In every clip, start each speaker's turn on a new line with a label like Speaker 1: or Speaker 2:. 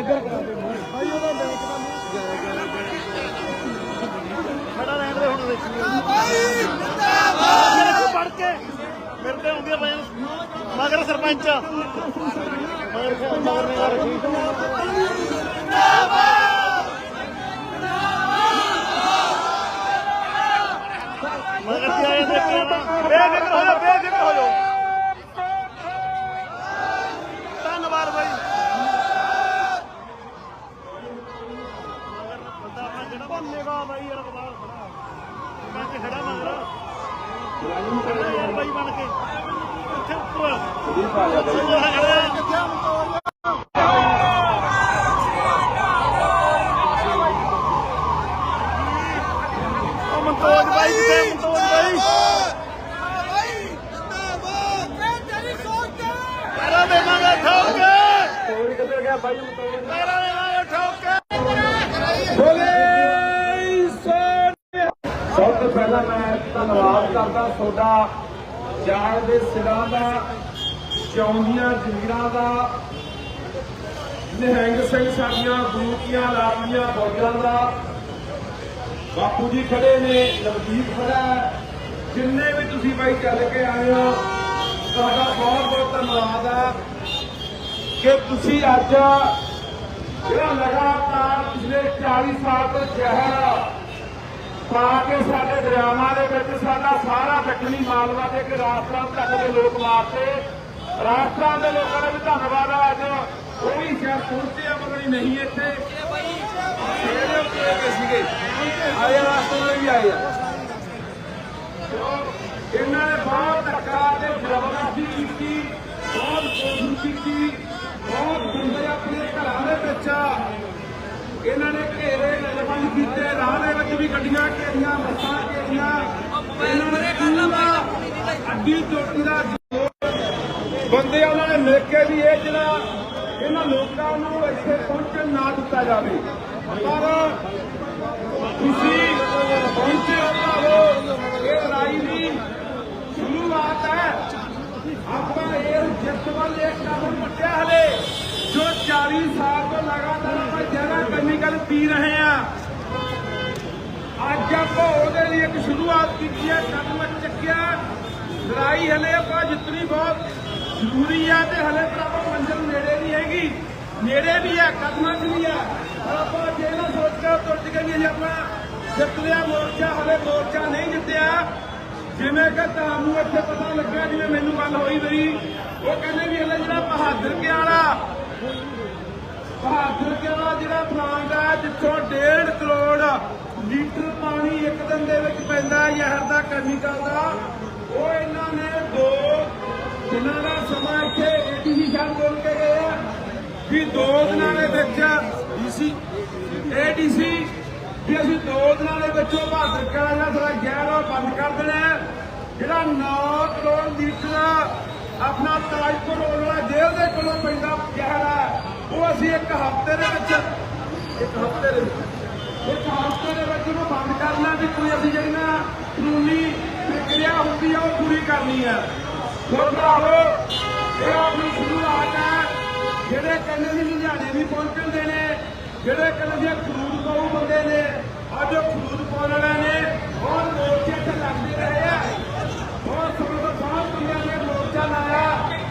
Speaker 1: ਮੂੰਹ ਇੱਧਰ ਕਰਾ ਦੇ ਖੜਾ ਰਹਿਣ ਦੇ ਹੁਣ ਦੇਖੀ। ਮੇਰੇ ਕੋਲ ਪੜ ਕੇ ਮੇਰੇ ਤੇ ਆਉਂਦੀਆਂ ਪਈਆਂ ਮਗਰ ਸਰਪੰਚ। ਮਗਰ ਮਗਰ ਨੇ ਰੱਖੀ ਮਗਰ ਕੀ ਆਏ ਦੇਖ ਕੇ ਆਉਣਾ। ਬੇਫਿਕਰ ਹੋ ਜਾ ਬੇਫਿਕਰ ਹੋ ਜਾ ਧੰਨਵਾਦ ਬਾਈ ਮਗਰ ਬੰਦਾ ਆਪਣਾ ਜਿਹੜਾ ਬੰਨੇਗਾ ਬਾਈ ਯਾਰ ਕਬਾਲ ਖੜਾ ਮੈਂ ਕਿ ਖੜਾ ਮਗਰ ਖੜਾ ਯਾਰ ਬਾਈ ਬਣ ਕੇ ਇੱਥੇ ਉੱਪਰ ਕਿੱਥੇ ਉਹ ਮਨਤੋਜ ਬਾਈ ਕਿੱਥੇ ਮਨਤੋਜ ਬਾਈ ਪੈਰਾਂ ਦੇਵਾਂਗੇ ਠੋਕ ਕੇ ਕੋਈ ਕਿੱਧਰ ਗਿਆ ਬਾਈ ਮਨਤੋਜ ਪੈਰਾਂ ਦੇਵਾਂਗੇ ਠੋਕ ਕੇ
Speaker 2: ਸਭ ਤੋਂ ਪਹਿਲਾਂ ਮੈਂ ਧੰਨਵਾਦ ਕਰਦਾ ਤੁਹਾਡਾ ਦੇ ਸਿਰਾਂ ਦਾ ਚੌਂਦੀਆਂ ਜ਼ਮੀਰਾਂ ਦਾ, ਨਿਹੰਗ ਸਿੰਘ ਸਾਡੀਆਂ ਗੁਰੂਕੀਆਂ ਲਾੜੀਆਂ ਬੋਝਾਂ ਦਾ। ਬਾਪੂ ਜੀ ਖੜੇ ਨੇ ਨਵਦੀਪ ਖੜਾ ਜਿੰਨੇ ਵੀ ਤੁਸੀਂ ਬਾਈ ਚੱਲ ਕੇ ਆਏ ਹੋ, ਤੁਹਾਡਾ ਬਹੁਤ ਬਹੁਤ ਧੰਨਵਾਦ ਹੈ ਕਿ ਤੁਸੀਂ ਅੱਜ ਜਿਹੜਾ ਲਗਾਤਾਰ ਪਿਛਲੇ 40 ਸਾਲ ਤੋਂ ਜ਼ਹਿਰ ਪਾ ਕੇ ਸਾਡੇ ਦਰਿਆਵਾਂ ਦੇ ਵਿੱਚ ਸਾਡਾ ਸਾਰਾ ਦੱਖਣੀ ਮਾਲਵਾ ਦੇ ਕਿ ਰਾਜਸਥਾਨ ਤੱਕ ਦੇ ਲੋਕ ਮਾਰਤੇ ਰਾਜਸਥਾਨ ਦੇ ਲੋਕਾਂ ਦਾ ਵੀ ਧੰਨਵਾਦ ਹੈ ਅੱਜ ਉਹ ਵੀ ਸ਼ਾਇਦ ਪਹੁੰਚੇ ਆ ਪਤਾ ਨਹੀਂ ਇੱਥੇ। ਸੀਗੇ ਆਏ ਆ, ਵੀ ਆਏ ਆ। ਇਹਨਾਂ ਨੇ ਬਹੁਤ ਧੱਕਾ ਤੇ ਜ਼ਬਰਦਸਤੀ ਕੀਤੀ ਬਹੁਤ ਕੋਸ਼ਿਸ਼ ਕੀਤੀ ਬਹੁਤ ਬੰਦੇ ਆਪਣੇ ਘਰਾਂ ਦੇ ਵਿੱਚ ਇਹਨਾਂ ਨੇ ਘੇਰੇ ਲਗਭਗ ਕੀਤੇ। ਗੱਡੀਆਂ ਘੇਰੀਆਂ ਬੱਸਾਂ ਘੇਰੀਆਂ ਇਹਨਾਂ ਨੇ ਅੱਡੀ ਚੋਟੀ ਦਾ ਬੰਦੇ ਉਹਨਾਂ ਨੇ ਮਿਲ ਕੇ ਵੀ ਇਹ ਜਿਹੜਾ ਇਹਨਾਂ ਲੋਕਾਂ ਨੂੰ ਇੱਥੇ ਪਹੁੰਚਣ ਨਾ ਦਿੱਤਾ ਜਾਵੇ। ਪਰ ਤੁਸੀਂ ਪਹੁੰਚੇ ਹੋ ਭਰਾਵੋ ਇਹ ਲੜਾਈ ਦੀ ਸ਼ੁਰੂਆਤ ਹੈ। ਆਪਾਂ ਇਹ ਜਿੱਤ ਵੱਲ ਇੱਕ ਕਦਮ ਪੱਟਿਆ ਹਲੇ, ਜੋ 40 ਸਾਲ ਤੋਂ ਲਗਾਤਾਰ ਆਪਾਂ ਜਗ੍ਹਾ ਕੈਮੀਕਲ ਪੀ ਰਹੇ ਆ ਅੱਜ ਆਪਾਂ ਉਹਦੇ ਲਈ ਇੱਕ ਸ਼ੁਰੂਆਤ ਕੀਤੀ ਹੈ ਕਦਮ ਚੱਕਿਆ। ਲੜਾਈ ਹਲੇ ਆਪਾਂ ਜਿੱਤਣੀ ਬਹੁਤ ਜ਼ਰੂਰੀ ਹੈ ਤੇ ਹਲੇ ਪਰ ਆਪਾਂ ਮੰਜ਼ਿਲ ਨੇੜੇ ਨਹੀਂ ਹੈਗੀ। ਨੇੜੇ ਵੀ ਹੈ ਕਦਮਾਂ 'ਚ ਵੀ ਹੈ ਪਰ ਆਪਾਂ ਜੇ ਨਾ ਸੋਚ ਕੇ ਤੁਰ ਕੇ ਵੀ ਆਪਾਂ ਜਿੱਤ ਲਿਆ ਮੋਰਚਾ, ਹਲੇ ਮੋਰਚਾ ਨਹੀਂ ਜਿੱਤਿਆ। ਜਿਵੇਂ ਕਿ ਤੁਹਾਨੂੰ ਇੱਥੇ ਪਤਾ ਲੱਗਾ, ਜਿਵੇਂ ਮੈਨੂੰ ਗੱਲ ਹੋਈ ਮੇਰੀ। ਉਹ ਕਹਿੰਦੇ ਵੀ ਹਲੇ ਜਿਹੜਾ ਬਹਾਦਰ ਕੇ ਵਾਲਾ ਬਹਾਦਰ ਕੇ ਵਾਲਾ ਜਿਹੜਾ ਪਲਾਂਟ ਆ, ਜਿੱਥੋਂ 1.5 ਕਰੋੜ ਲੀਟਰ ਪਾਣੀ ਇੱਕ ਦਿਨ ਦੇ ਵਿੱਚ ਪੈਂਦਾ ਜ਼ਹਿਰ ਦਾ ਕੈਮੀਕਲ ਦਾ। ਉਹ ਇਹਨਾਂ ਨੇ ਦੋ ਦਿਨਾਂ ਦਾ ਸਮਾਂ ਇੱਥੇ ਏਡੀਸੀ ਬੋਲ ਕੇ ਗਏ ਆ ਵੀ ਦੋ ਦਿਨਾਂ ਦੇ ਵਿੱਚ ਡੀਸੀ, ਏਡੀਸੀ ਵੀ ਅਸੀਂ ਦੋ ਦਿਨਾਂ ਦੇ ਵਿੱਚੋਂ ਭਾਰਤ ਬਹਾਦਰ ਕੇ ਸਾਡਾ ਜ਼ਹਿਰ ਉਹ ਬੰਦ ਕਰ ਦੇਣਾ ਜਿਹੜਾ 9 ਕਰੋੜ ਲੀਟਰ ਆਪਣਾ ਤਾਜਪੁਰ ਰੋਡ ਜੇਲ੍ਹ ਦੇ ਕੋਲੋਂ ਪੈਂਦਾ ਜ਼ਹਿਰ ਹੈ ਉਹ ਅਸੀਂ ਇੱਕ ਹਫ਼ਤੇ ਦੇ ਵਿੱਚ ਇੱਕ ਹਫ਼ਤੇ ਦੇ ਵਿੱਚ। ਇੱਕ ਹਫ਼ਤੇ ਦੇ ਵਿੱਚ ਉਹਨੂੰ ਬੰਦ ਕਰਨਾ ਵੀ ਕੋਈ ਅਸੀਂ ਜਿਹੜੀਆਂ ਕਾਨੂੰਨੀ ਪ੍ਰਕਿਰਿਆ ਹੁੰਦੀ ਆ ਉਹ ਪੂਰੀ ਕਰਨੀ ਹੈ ਹੋਰ ਭਰਾਵੋ, ਇਹ ਆਪਣੀ ਸ਼ੁਰੂਆਤ ਹੈ ਜਿਹੜੇ ਕਹਿੰਦੇ ਸੀ ਲੁਧਿਆਣੇ ਵੀ ਪਹੁੰਚਦੇ ਨੇ, ਜਿਹੜੇ ਕਹਿੰਦੇ ਸੀ ਖਰੂਦ ਪਾਉ ਬੰਦੇ ਨੇ, ਅੱਜ ਉਹ ਖਰੂਦ ਪਾਉਣ ਵਾਲੇ ਨੇ ਬਹੁਤ ਮੋਰਚੇ ਤੇ ਲੱਗਦੇ ਰਹੇ ਆ। ਬਹੁਤ ਸਮੇਂ ਤੋਂ ਬੰਦਿਆਂ ਨੇ ਮੋਰਚਾ ਲਾਇਆ,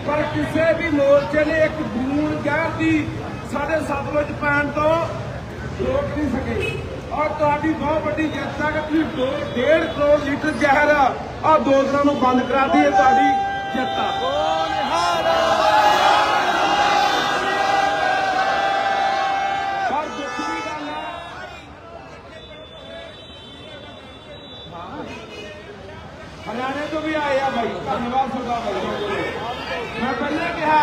Speaker 2: ਪਰ ਕਿਸੇ ਵੀ ਮੋਰਚੇ ਨੇ ਇੱਕ ਬੂੰਦ ਜ਼ਹਿਰ ਦੀ ਸਾਡੇ ਸਤਲੁਜ ਪੈਣ ਤੋਂ ਰੋਕ ਨਹੀਂ ਸਕੇ। ਔਰ ਤੁਹਾਡੀ ਬਹੁਤ ਵੱਡੀ ਜਿੱਤ ਹੈ ਕਿ ਤੁਸੀਂ ਦੋ- ਡੇਢ ਕਰੋੜ ਲੀਟਰ ਜ਼ਹਿਰ ਆ। ਦੋਸਤਾਂ ਨੂੰ ਬੰਦ ਕਰਾਤੀ ਹੈ ਤੁਹਾਡੀ ਜਿੱਤ ਆ ਗੱਲ ਹੈ। ਹਰਿਆਣੇ ਤੋਂ ਵੀ ਆਏ ਆ ਬਾਈ। ਧੰਨਵਾਦ ਤੁਹਾਡਾ ਬਾਈ। ਮੈਂ ਪਹਿਲਾਂ ਕਿਹਾ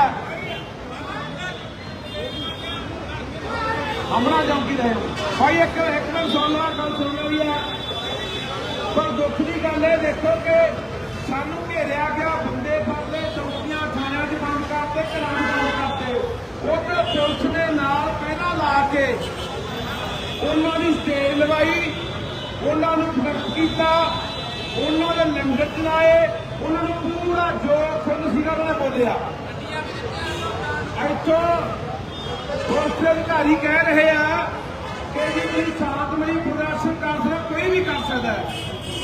Speaker 2: ਹਮਰਾ ਚੌਂਕੀ ਰਹੇ ਭਾਈ ਇੱਕ ਇੱਕ ਮਿੰਟ ਸੁਣ ਲਾ ਗੱਲ ਸੁਣ ਲਈ ਆ ਪਰ ਦੁੱਖ ਦੀ ਗੱਲ ਇਹ ਦੇਖੋ ਕਿ ਸਾਨੂੰ ਘੇਰਿਆ ਗਿਆ ਬੰਦੇ ਫੜਦੇ ਚੌਕੀਆਂ ਥਾਣਿਆਂ 'ਚ ਬੰਦ ਕਰਤੇ ਘਰਾਂ 'ਚ ਬੰਦ ਕਰਤੇ ਉੱਧਰ ਪੁਲਿਸ ਨੇ ਨਾਲ ਪਹਿਲਾਂ ਲਾ ਕੇ ਉਹਨਾਂ ਦੀ ਸਟੇਜ ਲਵਾਈ ਉਹਨਾਂ ਨੂੰ ਫ਼ਰਕ ਕੀਤਾ ਉਹਨਾਂ ਦੇ ਲੰਗਰ ਚਲਾਏ ਉਹਨਾਂ ਨੂੰ ਪੂਰਾ ਜੋ ਖੁਦ ਸੀਗਾ ਉਹਨਾਂ ਨੇ ਬੋਲਿਆ। ਇੱਥੋਂ ਪੁਲਿਸ ਅਧਿਕਾਰੀ ਕਹਿ ਰਹੇ ਆ ਕਿ ਜੀ ਤੁਸੀਂ ਸ਼ਾਂਤਮਈ ਪ੍ਰਦਰਸ਼ਨ ਕਰ ਸਕਦੇ, ਕੋਈ ਵੀ ਕਰ ਸਕਦਾ ਹੈ।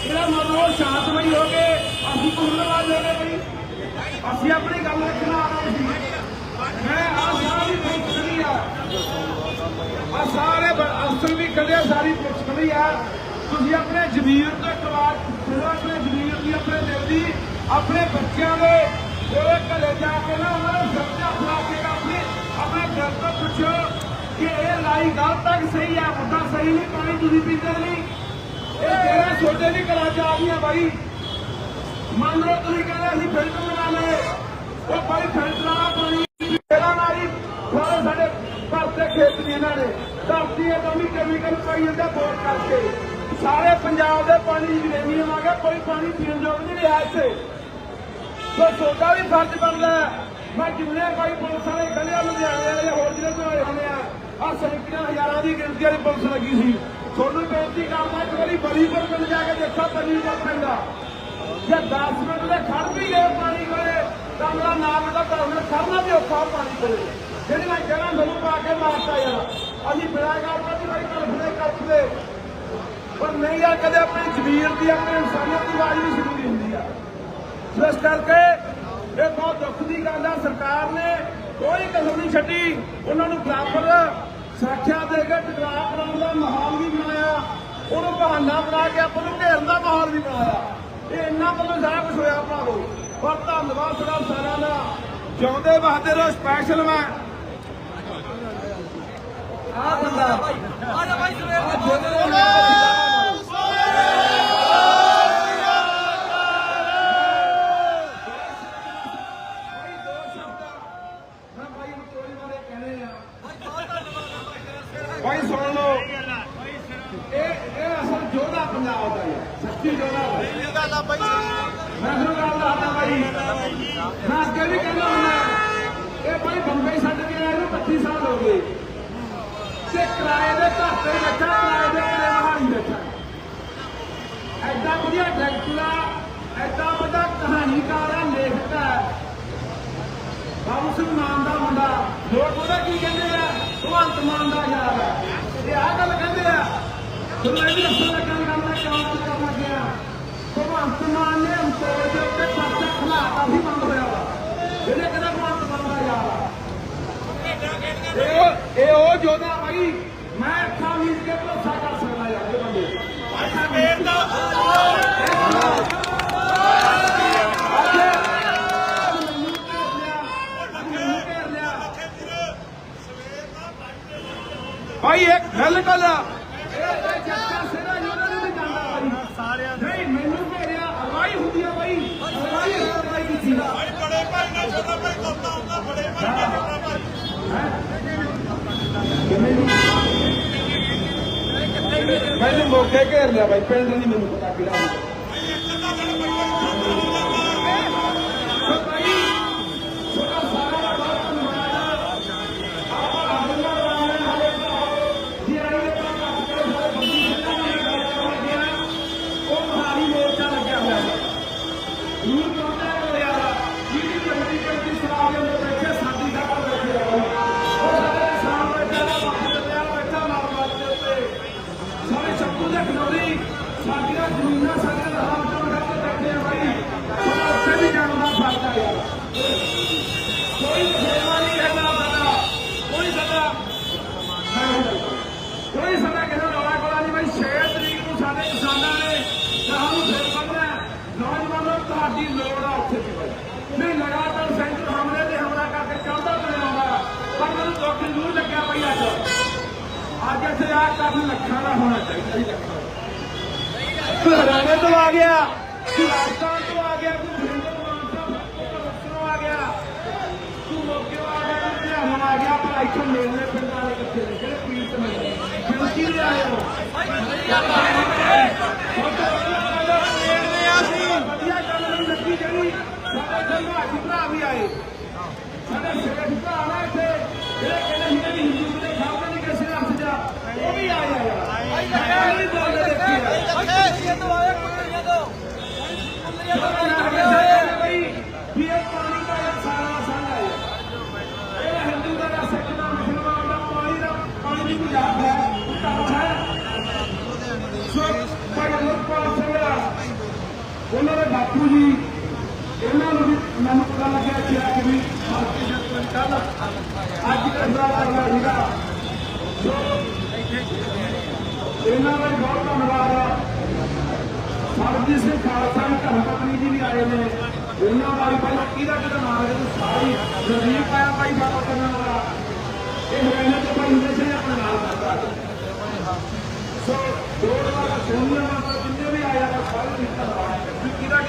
Speaker 2: ਇਹਦਾ ਮਤਲਬ ਸ਼ਾਂਤਮਈ ਹੋ ਕੇ ਅਸੀਂ ਤੁਲਨਾਵਾਦ ਹੋ ਗਏ। ਬਈ ਅਸੀਂ ਆਪਣੀ ਗੱਲ ਰੱਖਣਾ ਆ ਰਹੇ ਸੀ। ਮੈਂ ਆ ਸਾਰੀ ਪੁਲਿਸ ਖੜੀ ਆ। ਆ ਸਾਰੇ ਬ- ਅਫਸਰ ਵੀ ਖੜੇ ਆ, ਸਾਰੀ ਪੁਲਿਸ ਖੜੀ ਆ। ਤੁਸੀਂ ਆਪਣੇ ਜ਼ਮੀਰ ਤੋਂ ਇੱਕ ਫਿਰ ਆਪਣੇ ਜ਼ਮੀਰ ਦੀ, ਆਪਣੇ ਦਿਲ ਦੀ, ਆਪਣੇ ਬੱਚਿਆਂ ਦੇ ਉਹਦੇ ਘਰੇ ਜਾ ਕੇ ਨਾ ਉਹਨਾਂ ਨੂੰ ਸੱਚਾ ਫੜਾ ਕੇ ਆਪਣੇ ਦਿਲ ਤੋਂ ਪੁੱਛੋ ਕਿ ਇਹ ਲਾਈ ਗੱਲ ਤੱਕ ਸਹੀ ਆ ਮੁੱਦਾ ਸਹੀ ਨਹੀਂ ਪਾਣੀ ਤੁਸੀਂ ਪੀਂਦੇ ਨਹੀਂ। ਇਹ ਜਿਹੜਾ ਛੋਟੇ ਦੀ ਕਲਾ ਚ ਆ ਗਈਆਂ ਬਾਈ? ਮੰਨ ਲਓ ਤੁਸੀਂ ਕਹਿੰਦੇ ਅਸੀਂ ਫਿਲਟਰ ਲਗਾ ਲਏ। ਉਹ ਬਾਈ ਫਿਲਟਰ ਵਾਲਾ ਪਾਣੀ ਪਹਿਲਾਂ ਮਾਰੀ ਸਾਰੇ ਸਾਡੇ ਭਰਤੇ ਖੇਤ ਨੇ ਇਹਨਾਂ ਨੇ ਧਰਤੀ ਇਹ ਵੀ ਕੈਮੀਕਲ ਪਾਈ ਜਾਂਦਾ ਬੋਰ ਕਰਕੇ। ਸਾਰੇ ਪੰਜਾਬ ਦੇ ਪਾਣੀ ਯੂਰੇਨੀਅਮ ਆ ਗਿਆ ਕੋਈ ਪਾਣੀ ਪੀਣ ਯੋਗ ਨਹੀਂ ਰਿਹਾ ਇੱਥੇ। ਸੋ ਤੁਹਾਡਾ ਵੀ ਫਰਜ਼ ਬਣਦਾ ਮੈਂ ਜਿੰਨੇ ਕੋਈ ਪੁਲਿਸ ਵਾਲੇ ਖੜੇ ਲੁਧਿਆਣੇ ਵਾਲੇ ਹੋਰ ਜ਼ਿਲ੍ਹੇ ਤੋਂ ਆਏ ਹੋਣੇ ਆ ਆ ਸੈਂਕੜਿਆਂ ਹਜ਼ਾਰਾਂ ਦੀ ਗਿਣਤੀ ਵਾਲੀ ਪੁਲਿਸ ਲੱਗੀ ਸੀ। ਤੁਹਾਨੂੰ ਬੇਨਤੀ ਕਰਦਾ, ਇੱਕ ਵਾਰੀ ਬਲੀਪੁਰ ਪਿੰਡ ਜਾ ਕੇ ਦੇਖੋ ਪਨੀ ਦਾ ਜੇ 10 ਮਿੰਟ ਦੇ ਖੜ ਵੀ ਗਏ ਪਾਣੀ ਕੋਲੇ, ਤਾਂ ਮੇਰਾ ਨਾਮ ਦਾ ਘਰ ਖੜਨਾ ਵੀ ਔਖਾ ਪਾਣੀ ਕੋਲੇ। ਜਿਹੜੀ ਮੈਂ ਜਗ੍ਹਾ ਮੈਨੂੰ ਪਾ ਕੇ ਮਾਰਤਾ ਯਾਰ। ਅਸੀਂ ਬਿਨਾਂ ਗੱਲ ਤੋਂ ਵੀ ਕਲਪਦੇ ਕਲਪਦੇ ਪਰ ਨਹੀਂ ਯਾਰ ਕਦੇ ਆਪਣੀ ਜ਼ਮੀਰ ਦੀ, ਆਪਣੀ ਇਨਸਾਨੀਅਤ ਦੀ ਆਵਾਜ਼ ਵੀ ਜ਼ਰੂਰੀ ਹੁੰਦੀ ਆ। ਸੋ ਇਸ ਕਰਕੇ ਇਹ ਬਹੁਤ ਦੁੱਖ ਦੀ ਗੱਲ ਆ ਸਰਕਾਰ ਨੇ ਕੋਈ ਕਸਰ ਨਹੀਂ ਛੱਡੀ। ਉਹਨਾਂ ਨੂੰ ਬਰਾਬਰ ਸੁਰੱਖਿਆ ਦੇ ਕੇ ਟਕਰਾਅ ਕਰਾਉਣ ਦਾ ਮਾਹੌਲ ਵੀ ਬਣਾਇਆ। ਉਹਨੂੰ ਬਹਾਨਾ ਬਣਾ ਕੇ ਆਪਾਂ ਨੂੰ ਘੇਰਨ ਦਾ ਮਾਹੌਲ ਵੀ ਬਣਾਇਆ। ਇਹ ਇੰਨਾ ਵੱਲੋਂ ਸਾਰਾ ਕੁਝ ਹੋਇਆ ਭਰਾਵੋ। ਪਰ ਧੰਨਵਾਦ ਤੁਹਾਡਾ ਸਾਰਿਆਂ ਦਾ। ਜਿਉਂਦੇ ਬਹਾਦਰ ਰਹੋ ਸਪੈਸ਼ਲ ਮੈਂ। ਆ ਬੰਦਾ। ਆ ਭਾਈ ਭਾਈ ਦੋ ਸ਼ਬਦ ਮੈਂ ਭਾਈ ਨੂੰ ਚੋਰੀ ਬਾਰੇ ਕਹਿਣੇ ਆ ਭਾਈ ਸੁਣ ਲਓ ਇਹ ਇਹ ਅਸਲ ਜੋਧਾ ਪੰਜਾਬ ਦਾ ਹੈ ਸੱਚੀ ਜੋਧਾ ਵਾ।
Speaker 3: ਇਹ ਗੱਲ ਆ ਬਾਈ
Speaker 2: ਮੈਂ ਤੁਹਾਨੂੰ ਗੱਲ ਦੱਸਦਾ ਭਾਈ ਮੈਂ ਅੱਗੇ ਵੀ ਕਹਿੰਦਾ ਹੁੰਦਾ ਇਹ ਭਾਈ ਬੰਬਈ ਛੱਡ ਕੇ ਆਏ ਨੂੰ 25 ਸਾਲ ਹੋ ਗਏ ਤੇ ਕਿਰਾਏ ਦੇ ਘਰ ਤੇ ਬੈਠਾ ਕਿਰਾਏ ਦੇ ਘਰੇ ਮਹਾਲੀ ਬੈਠਾ ਐਡਾ ਵਧੀਆ ਡਾਇਰੈਕਟਰ ਆ। ਐਡਾ ਵੱਡਾ ਕਹਾਣੀਕਾਰ ਆ, ਲੇਖਕ ਆ। ਬਾਬੂ ਸਿੰਘ ਮਾਨ ਦਾ ਮੁੰਡਾ। ਲੋਕ ਉਹਦਾ ਕੀ ਕਹਿੰਦੇ ਆ? ਭਗਵੰਤ ਮਾਨ ਦਾ ਯਾਰ ਆ। ਇਹ ਆ ਗੱਲ ਕਹਿੰਦੇ ਆ। ਤੁਹਾਨੂੰ ਵੀ ਦੱਸਣ ਲੱਗਾ ਵੀ ਕਿਉਂ ਕਰਨ ਲੱਗਿਆ। ਭਗਵੰਤ ਮਾਨ ਨੇ ਅੰਤੋੜ ਦੇ ਉੱਤੇ ਪਰਚਾ ਖਲਾਤਾ ਵੀ ਬੰਦ ਹੋਇਆ ਵਾ। ਜਿਹੜੇ ਕਹਿੰਦਾ ਭਗਵੰਤ ਮਾਨ ਦਾ ਯਾਰ ਆ। ਇਹ ਉਹ ਜੋਦਾ ਭਾਈ ਮੈਂ ਅੱਖਾਂ ਮੀਚ ਕੇ ਭਰੋਸਾ ਕਰ ਸਕਦਾ ਯਾਰ ਇਹ ਬੰਦੇ ਅੱਖਾਂ ਮੀਚ ਦਾ ਭਾਈ ਇੱਕ ਬਿਲਕੁਲ ਇਹ ਤਾਂ ਜੱਟਾਂ ਸਿਰਾ ਯੋਧਾ ਨੂੰ ਵੀ ਜਾਂਦਾ ਭਾਈ
Speaker 1: ਸਾਰਿਆਂ
Speaker 2: ਨਹੀਂ ਮੈਨੂੰ ਘੇਰਿਆ ਅਗਵਾਈ ਹੁੰਦੀ ਆ ਬਾਈ ਅਗਵਾਈ ਅਗਵਾਈ ਕੀਤੀ ਆ
Speaker 1: ਬੜੇ ਭਾਈ ਨਾਲ ਛੋਟਾ ਭਾਈ ਕੋਤਾ ਹੁੰਦਾ ਬੜੇ ਭਾਈ ਨਾਲ ਛੋਟਾ ਭਾਈ
Speaker 2: ਮੈਨੂੰ ਮੌਕੇ ਘੇਰ ਲਿਆ ਬਾਈ ਪਿੰਡ ਨਹੀਂ ਮੈਨੂੰ ਪਤਾ ਕਿਹੜਾ। ਸਾਡੀਆਂ ਜ਼ਮੀਨਾਂ ਸਾਡੀਆਂ ਦਾ ਹਾਲ ਚਾਲ ਬੈਠੇ ਆ ਭਾਈ ਸੋ ਉੱਥੇ ਵੀ ਜਾਣ ਦਾ ਫ਼ਰਕ ਆ। ਯਾਰ ਕੋਈ ਸੇਵਾ ਨਹੀਂ ਕਰਨਾ ਸਾਡਾ ਕੋਈ ਸਾਡਾ ਕੋਈ ਸਾਡਾ ਕਿਸੇ ਰੌਲਾ ਕੋਲਾ ਨਹੀਂ। ਭਾਈ 6 ਤਰੀਕ ਨੂੰ ਸਾਡੇ ਕਿਸਾਨਾਂ ਨੇ ਕਹਾਂ ਨੂੰ ਫੇਰ ਬੰਨਣਾ ਨੌਜਵਾਨੋ ਤੁਹਾਡੀ ਲੋੜ ਆ ਉੱਥੇ ਵੀ ਨਹੀਂ, ਲਗਾਤਾਰ ਸੈਂਟਰ ਹਮਲੇ ਤੇ ਹਮਲਾ ਕਰਕੇ ਚਾਹੁੰਦਾ ਬਣਿਆ ਆਉਂਦਾ ਪਰ ਮੈਨੂੰ ਦੁੱਖ ਜ਼ਰੂਰ ਲੱਗਿਆ ਬਈ ਅੱਜ। ਅੱਜ ਇੱਥੇ ਆ ਕੰਮ ਲੱਖਾਂ ਦਾ ਹੋਣਾ ਚਾਹੀਦਾ ਸੀ ਲੱਖਾਂ ਦਾ। ਹਰਿਆਣੇ ਤੋਂ ਆ ਗਿਆ ਤੂੰ ਰਾਜਸਥਾਨ ਤੋਂ ਆ ਗਿਆ ਤੂੰ ਵਰਿੰਦਰ ਤੋਂ ਆ ਗਿਆ ਤੂੰ ਮੋਕਿਓ ਆ ਗਿਆ ਤੂੰ ਲੁਧਿਆਣਾ ਆ ਗਿਆ ਪਰ ਇੱਥੇ ਮੇਲੇ ਪਿੰਡਾਂ ਵਾਲੇ ਕਿੱਥੇ ਨੇ ਜਿਹੜੇ ਪੀਰ ਤੇ ਮਿਲਦੇ ਕਿਉਂਕਿ ਨਹੀਂ ਆਏ ਹੋ ਵਧੀਆ ਗੱਲ ਨਹੀਂ ਲੱਗੀ ਜਿਹੜੀ ਸਾਡੇ ਸੰਘਾਜੀ ਭਰਾ ਵੀ ਆਏ ਸਾਡੇ ਸੇਠ ਭਰਾ ਨਾ ਇੱਥੇ ਜਿਹੜੇ ਕਹਿੰਦੇ ਸੀ ਕਿ ਹਿੰਦੂ ਦੇ ਸਾਹਮਣੇ ਨਹੀਂ ਕਿਸੇ ਦਾ ਹੱਥ ਜਾ ਉਹ ਵੀ ਆਏ ਆ ਯਾਰ ਆਏ ਨਹੀਂ ਬੋਲਦੇ ਦੇਖੀ ਆ ਵੀ ਇਹ ਪਾਣੀ ਦਾ ਇਹ ਸਾਰਾ ਸੰਗ ਹੈ ਇਹ ਹਿੰਦੂ ਦਾ ਜਾਂ ਸਿੱਖ ਦਾ ਮੁਸਲਮਾਨ ਦਾ ਪਾਣੀ ਦਾ ਪਾਣੀ ਦੀ ਕੋਈ ਯਾਦ ਹੈ ਧਰਮ ਹੈ ਸੋ ਭਾਈ ਅਮਰਪਾਲ ਸਿੰਘ ਆ, ਉਹਨਾਂ ਦੇ ਬਾਪੂ ਜੀ ਇਹਨਾਂ ਨੂੰ ਵੀ ਮੈਨੂੰ ਪਤਾ ਲੱਗਿਆ ਕਿ ਆ ਕਿ ਵੀ ਮਾਰਕੀ ਜਦ ਤੋਂ ਕੱਲ ਅੱਜ ਕਰਦਾ ਕਰਨਾ ਸੀਗਾ ਸੋ ਇਹਨਾਂ ਦਾ ਵੀ ਬਹੁਤ ਧੰਨਵਾਦ ਆ ਸਰਬਜੀਤ ਸਿੰਘ ਖਾਲਸਾ ਦੀ ਧਰਮ ਪਤਨੀ ਜੀ ਵੀ ਆਏ ਨੇ ਉਹਨਾਂ ਦਾ ਵੀ ਪਹਿਲਾਂ ਕਿਹਦਾ ਕਿਹਦਾ ਨਾਮ ਹੈ ਤੁਸੀਂ ਸਾਰੀ ਜਦੀਪ ਆਇਆ ਭਾਈ ਬਾਬਾ ਕਰਨ ਵਾਲਾ ਇਹ ਹਰਿਆਣਾ ਤੋਂ ਭਾਈ ਹੁੰਦੇ ਸੀ ਆਪਣੇ ਨਾਲ ਕਰਦਾ ਸੋ ਜੋੜ ਵਾਲਾ ਸੋਨੀਆ ਮਾਤਾ ਜਿੰਨੇ ਵੀ ਆਇਆ ਦਾ ਸਾਰੇ ਨੂੰ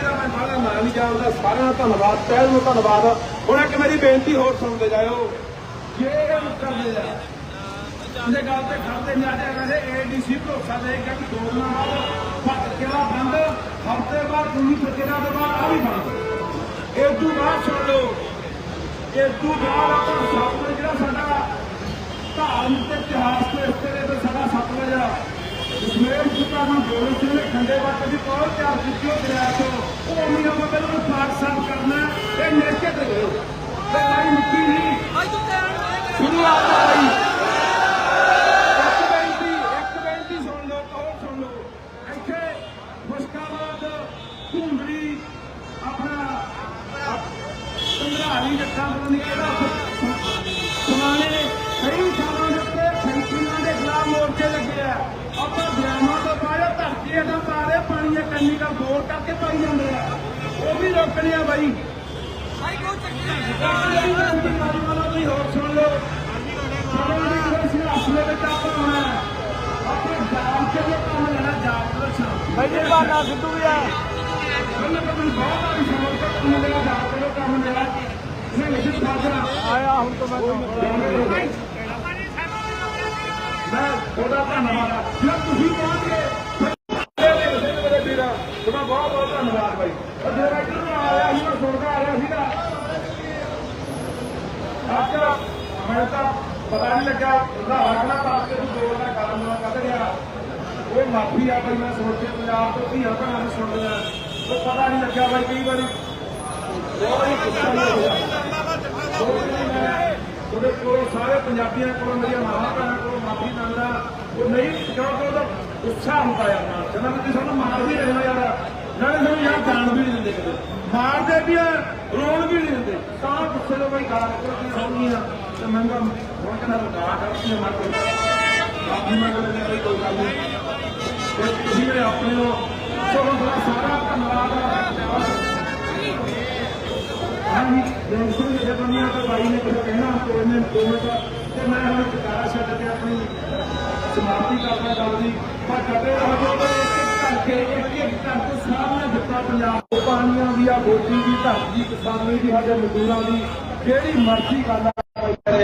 Speaker 2: ਧੰਨਵਾਦ ਮੈਂ ਮਾੜਾ ਨਾਂ ਨਹੀਂ ਜਾਣਦਾ, ਸਾਰਿਆਂ ਦਾ ਧੰਨਵਾਦ, ਪਹਿਲ ਨੂੰ ਧੰਨਵਾਦ। ਹੁਣ ਇੱਕ ਮੇਰੀ ਬੇਨਤੀ ਹੋਰ ਸੁਣਦੇ ਜਾਇਓ। ਜੇ ਇਹ ਕਰਦੇ ਆ ਉਹਦੇ ਗੱਲ ਤੇ ਖੜਦੇ ਨਹੀਂ ਆਦੇ ਕਹਿੰਦੇ ਏਡੀਸੀ ਭਰੋਸਾ ਦੇ ਕੇ ਕਿ ਦੋ ਦਿਨਾਂ ਬਾਅਦ ਭੱਟ ਬੰਦ। ਹਫ਼ਤੇ ਬਾਅਦ ਪੂਰੀ ਪ੍ਰਕਿਰਿਆ ਦੇ ਬਾਅਦ ਆ ਵੀ ਬੰਦ। ਇਹ ਤੋਂ ਬਾਅਦ ਸੁਣ ਲਓ ਇਹ ਤੋਂ ਬਾਅਦ ਆਪਾਂ ਸਤਲੁਜ ਜਿਹੜਾ ਸਾਡਾ ਧਾਰਮਿਕ ਤੇ ਇਤਿਹਾਸ ਦੇ ਉੱਤੇ ਤੇ ਸਾਡਾ ਸਤਲੁਜ ਆ। ਜਸਮੇਰ ਸੁਤਾ ਨੂੰ ਗੋਲ ਸਿੰਘ ਨੇ ਖੰਡੇ ਵਾਟ ਦੀ ਕੋਲ ਤਿਆਰ ਕੀਤੀ ਉਹ ਦਰਿਆ ਤੋਂ। ਉਹ ਅਮੀਰ ਆਪਾਂ ਪਹਿਲਾਂ ਪਾਕ ਸਾਫ਼ ਕਰਨਾ ਇਹ ਨੇਕੇ ਤੇ ਗਏ। ਤੇ ਲਾਈ ਮਿੱਟੀ ਨਹੀਂ ਸ਼ੁਰੂਆਤ ਆਈ। ਇੱਕ ਕੰਮ ਲੈਣਾ ਇਹਨੇ ਨਿਸ਼ਚਿਤ ਸਾਧਨਾ
Speaker 1: ਆਇਆ ਹੁਣ ਤੋਂ ਮੈਂ
Speaker 2: ਮੈਂ ਤੁਹਾਡਾ ਧੰਨਵਾਦ ਆ। ਜੇ ਤੁਸੀਂ ਪਹੁੰਚ ਗਏ ਮੇਰੇ ਵੀਰਾ ਤੁਹਾਡਾ ਬਹੁਤ ਬਹੁਤ ਧੰਨਵਾਦ ਉਹ ਜਿਹੜਾ ਇੱਧਰ ਨੂੰ ਆਇਆ ਸੀ ਮੈਂ ਸੁਣਦਾ ਆ ਰਿਹਾ ਸੀਗਾ। ਅੱਜ ਮੈਂ ਤਾਂ ਪਤਾ ਨਹੀਂ ਲੱਗਾ ਉਹਦਾ ਹੱਕਣਾ ਪਾ ਕੇ ਤੂੰ ਜੋੜ ਦਾ ਕੰਮ ਨਾ ਕੱਢ ਗਿਆ ਉਹ ਮਾਫੀ ਆ ਬਈ, ਮੈਂ ਸੋਚ ਪੰਜਾਬ ਤੋਂ ਧੀਆਂ ਭੈਣਾਂ ਨੂੰ ਸੁਣ ਲਿਆ। ਉਹ ਪਤਾ ਨਹੀਂ ਲੱਗਿਆ ਬਾਈ ਕਈ ਵਾਰੀ। ਬਹੁਤ ਹੀ ਗੁੱਸਾ ਨਹੀਂ ਉਹਦੇ ਕੋਲੋਂ ਸਾਰੇ ਪੰਜਾਬੀਆਂ ਕੋਲੋਂ ਮੇਰੀਆਂ ਮਾਵਾਂ ਭੈਣਾਂ ਕੋਲ ਮਾਫੀ ਮੰਗਦਾ। ਉਹ ਨਹੀਂ ਕਿਉਂਕਿ ਉਹਦਾ ਗੁੱਸਾ ਹੁੰਦਾ ਯਾਰ ਨਾਲ ਕਹਿੰਦਾ ਤੁਸੀਂ ਸਾਨੂੰ ਮਾਰ ਵੀ ਰਹੇ ਹੋ ਯਾਰ। ਨਾਲੇ ਸਾਨੂੰ ਯਾਰ ਜਾਣ ਵੀ ਨਹੀਂ ਦਿੰਦੇ ਕਿਤੇ। ਮਾਰਦੇ ਵੀ ਆ, ਰੋਣ ਵੀ ਨਹੀਂ ਦਿੰਦੇ। ਤਾਂ ਗੁੱਸੇ ਤੋਂ ਬਈ ਗਾਲ ਕਰਦੀ ਹੋਣਗੀਆਂ ਤੇ ਮੈਂ ਹੁਣ ਕਹਿੰਦਾ ਗਾਲ ਕਰਦੀ ਮਾਰ ਕੇ ਮਾਫੀ ਮੰਗ ਲੈਂਦੇ ਬਈ ਕੋਈ ਗੱਲ ਨਹੀਂ। ਤੇ ਤੁਸੀਂ ਜਿਹੜੇ ਆਪਣੇ ਹੋ। ਸੋ ਤੁਹਾਡਾ ਸਾਰਾ ਧੰਨਵਾਦ। ਹਾਂਜੀ ਜੈਸੇ ਜੇ ਦੁਨੀਆ ਤੋਂ ਬਾਈ ਨੇ ਕੁਝ ਕਹਿਣਾ ਕੋਈ ਨੇ ਦੋ ਮਿੰਟ ਤੇ ਮੈਂ ਹੁਣ ਟਿਕਾਰਾ ਛੱਡ ਕੇ ਆਪਣੀ ਸਮਾਪਤੀ ਕਰਦਾ ਗੱਲ ਦੀ। ਪਰ ਕਦੇ ਰਹੋ ਜੋ ਇੱਕ ਇੱਕ ਕਰਕੇ ਇੱਕ ਇੱਕ ਕਰਕੇ ਸਾਹਮਣੇ ਦਿੱਤਾ ਪੰਜਾਬ ਪਾਣੀਆਂ ਦੀ ਆ, ਗੋਦੀ ਦੀ, ਧਰਤੀ ਕਿਸਾਨੀ ਦੀ, ਸਾਡੇ ਮਜ਼ਦੂਰਾਂ ਦੀ, ਜਿਹੜੀ ਮਰਜ਼ੀ ਗੱਲ ਆ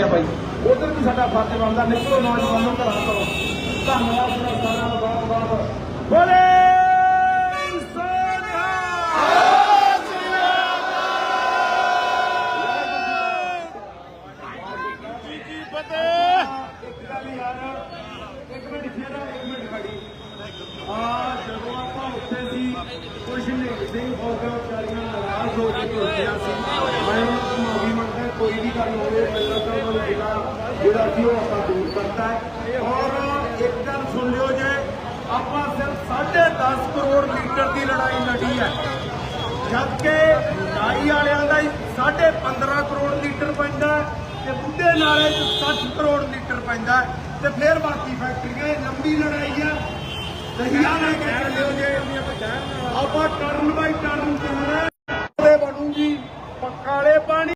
Speaker 2: ਬਾਈ ਉਧਰ ਵੀ ਸਾਡਾ ਫਰਜ਼ ਬਣਦਾ, ਨਿਕਲੋ ਨੌਜਵਾਨੋ ਘਰਾਂ ਤੋਂ ਧੰਨਵਾਦ ਸਾਰਿਆਂ ਦਾ ਬਹੁਤ ਬਹੁਤ। ਬੋਲੇ ਉੱਥੇ ਸੀ ਕੁਝ ਨਹੀਂ, ਸਿੰਘ ਹੋ ਵਿਚਾਰੀਆਂ ਨਾਰਾਜ਼ ਹੋ ਕੇ ਉੱਠਿਆ ਸੀ। ਮੈਂ ਉਹਨਾਂ ਤੋਂ ਮਾਫੀ ਮੰਗਦਾ ਕੋਈ ਵੀ ਗੱਲ ਹੋਵੇ ਨੂੰ ਜਿਹੜਾ ਜਿਹੜਾ ਸੀ ਉਹ ਆਪਾਂ ਦੂਰ ਕਰਤਾ ਔਰ ਇੱਕ ਗੱਲ ਸੁਣ ਲਿਓ ਜੇ ਆਪਾਂ ਸਿਰਫ 10.5 ਕਰੋੜ ਲੀਟਰ ਦੀ ਲੜਾਈ ਲੜੀ ਹੈ ਜਦ ਕਿ ਨਾਈ ਵਾਲਿਆਂ ਦਾ 15.5 ਕਰੋੜ ਲੀਟਰ ਪੈਂਦਾ ਤੇ ਬੁੱਢੇ ਨਾਲੇ 'ਚ 60 ਕਰੋੜ ਲੀਟਰ ਪੈਂਦਾ ਤੇ ਫਿਰ ਬਾਕੀ ਫੈਕਟਰੀਆਂ ਇਹ ਲੰਬੀ ਲੜਾਈ ਆ। ਦਹੀਆ ਲੈ ਕਹਿ ਲਿਓ ਜੇ। ਆਪਾਂ ਟਰਨ ਬਾਈ ਟਰਨ ਚੱਲਣਾ।